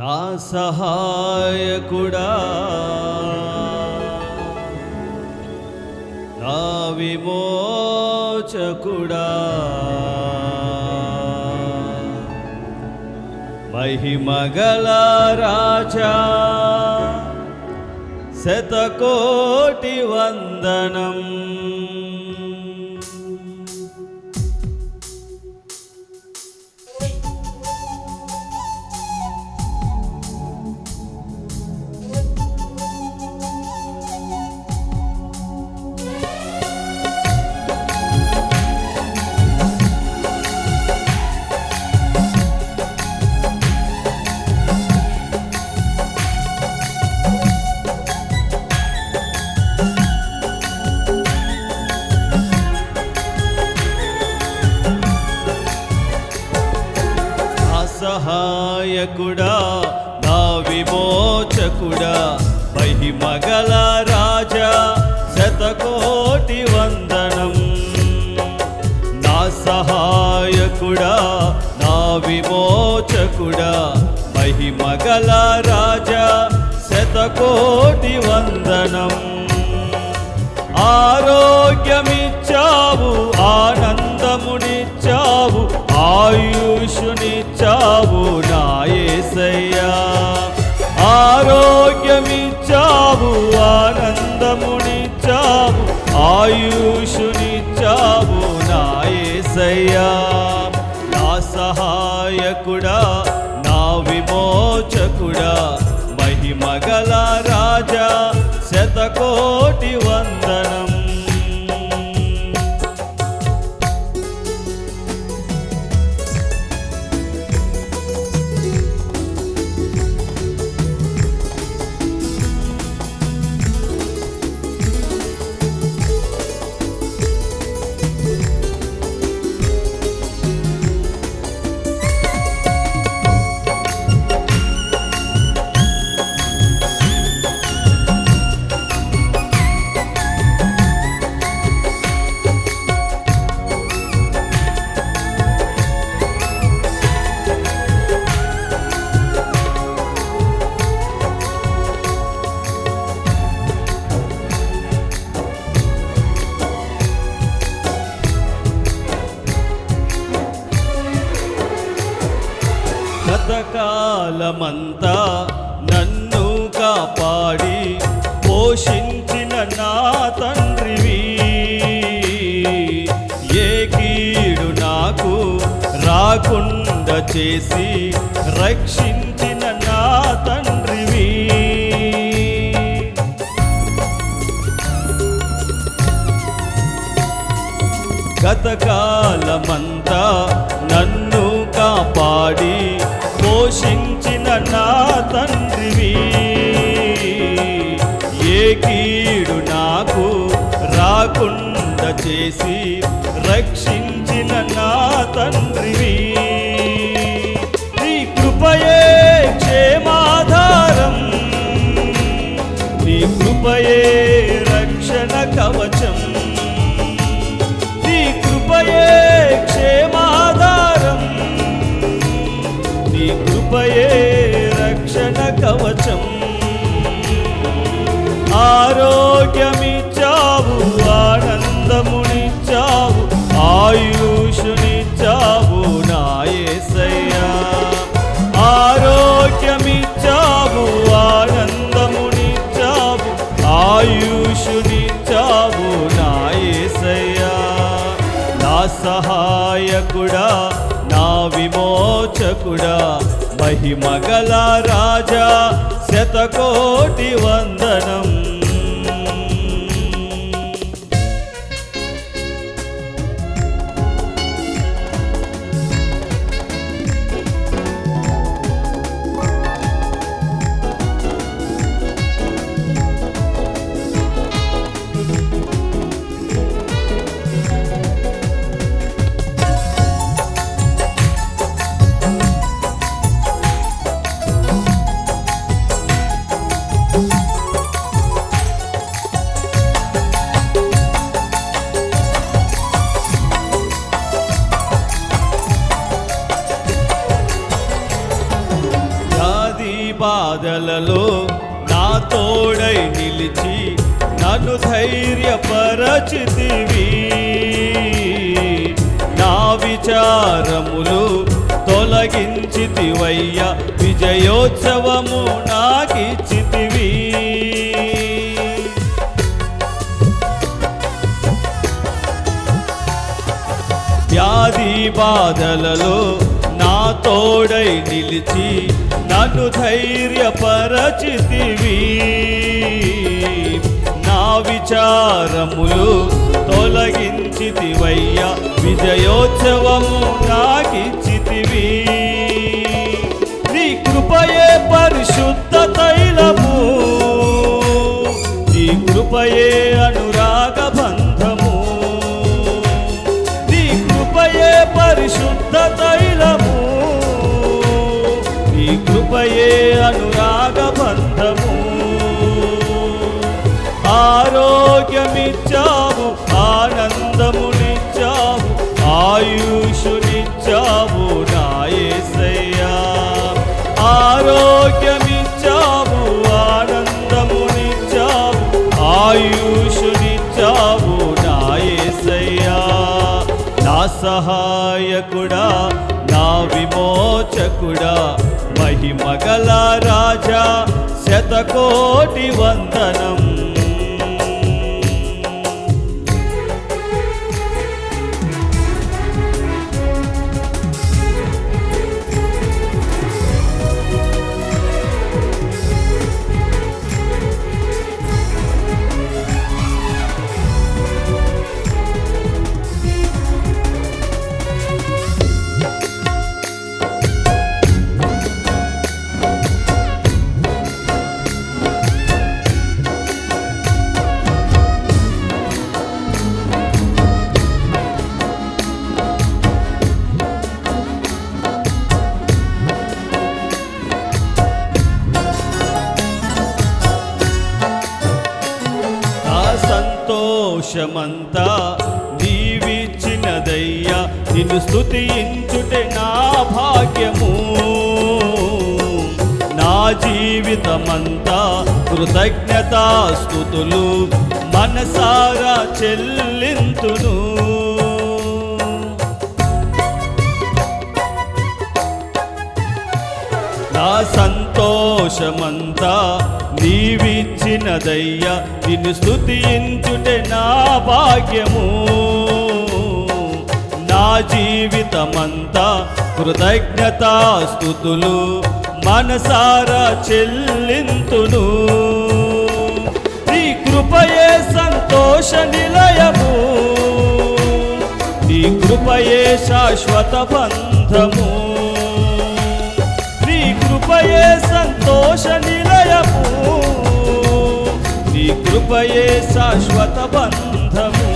నా సహాయకుడా. నా విమోచకుడా. మహిమగల రాజా. శతకోటి వందనం. నాయకుడా నా విమోచకుడా మహిమగల రాజా శతకోటి వందనం. నా సహాయకుడా నా విమోచకుడా మహిమగల రాజా శతకోటి వందనం. ఆరోగ్యమిచ్చావు ఆనందమునిచ్చావు విమోచకుడా నా విమోచకుడా కాలమంతా నన్ను కాపాడి పోషించిన నా తండ్రివి. ఏ కీడు నాకు రాకుండా చేసి రక్షించిన నా తండ్రివి. గతకాలమంతా నా తండ్రివి. ఏ కీడు నాకు రాకుండా చేసి రక్షించిన నా తండ్రివి. నీ కృపయే క్షేమాధారం. నీ కృపయే రక్షణ కవచం. నీ కృపయే క్షేమాధారం. నీ కృపయే రక్షణ కవచం. ఆరోగ్యమిచ్చావు ఆనందమునిచ్చావు ఆయుషునిచ్చావు నాయసయ్యా ఆరోగ్యమిచ్చావు ఆనందమునిచ్చావు ఆయుషునిచ్చావు నాయసయ్యా నా సహాయకుడా నా విమోచకుడా మహిమగల రాజా శతకోటి వందనం. బాధలలో నా తోడై నిలిచి నన్ను ధైర్యపరచితివి. నా విచారములు తొలగించితివయ్య విజయోత్సవము నాకిచ్చితివి. వ్యాధి బాధలలో తోడై నిలిచి నన్ను ధైర్యపరచితివి. నా విచారములు తొలగించితివయ్యా విజయోత్సవము నాకిచ్చితివి. నీ కృపయే పరిశుద్ధ తైలము నీ కృపయే అను నీ కృపయే అనురాగ బంధము. ఆరోగ్యమిచ్చావు ఆనందమునిచ్చావు ఆయుషునిచ్చావు నాయసయ్యా. ఆరోగ్యమిచ్చావు ఆనందమునిచ్చావు ఆయుషునిచ్చావు నాయసయ్యా. నా సహాయకుడా విమోచకుడా మహిమగల రాజా శతకోటి వందనం. సంతోషమంతా నీవిచ్చినదయ్యా. నిన్ను స్థుతించుటే నా భాగ్యము. నా జీవితమంతా కృతజ్ఞతా స్థుతులు మనసారా చెల్లింతును. నా సంతోషమంతా నీవిచ్చినదయ్యా నిన్ను స్థుతించుటే నా భాగ్యము. నా జీవితమంతా కృతజ్ఞతాస్తుతులు మనసారా చెల్లింతును. నీ కృపయే సంతోష నిలయము. నీ కృపయే శాశ్వత బంధము. నీ కృపయే సంతోష శాశ్వత బంధము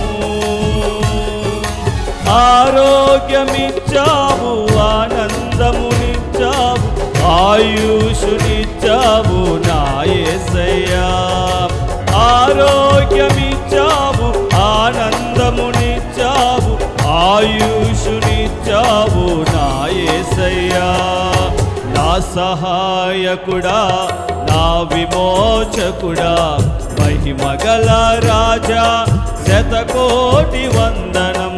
ఆరోగ్యమిచ్చావు ఆనందమునిచ్చావు ఆయుషునిచ్చావు నాయసయ్యా ఆరోగ్యమిచ్చావు ఆనందమునిచ్చావు ఆయుషునిచ్చావు నా సహాయకుడా నా విమోచకుడా మహిమగల రాజా శతకోటి వందనం.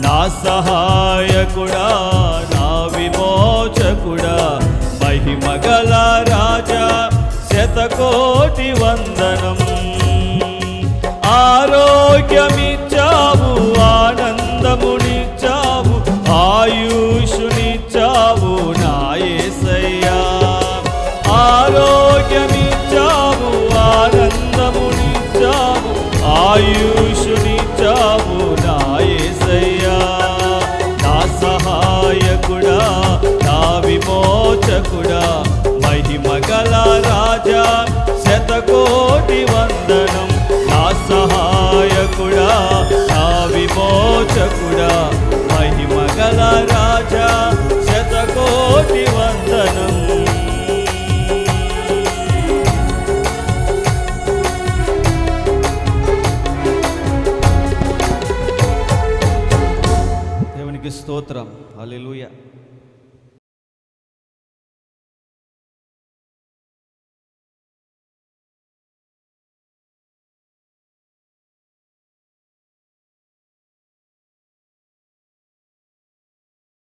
నా సహాయకుడా నా విమోచకుడా మహిమగల రాజా శతకోటి వందనం. ఆరోగ్యమిచ్చ ఆయుషునిచ్చావు నాయసయ్యా నా సహాయకుడా నా విమోచకుడా మహిమగల రాజా. స్తోత్రం. హల్లెలూయా.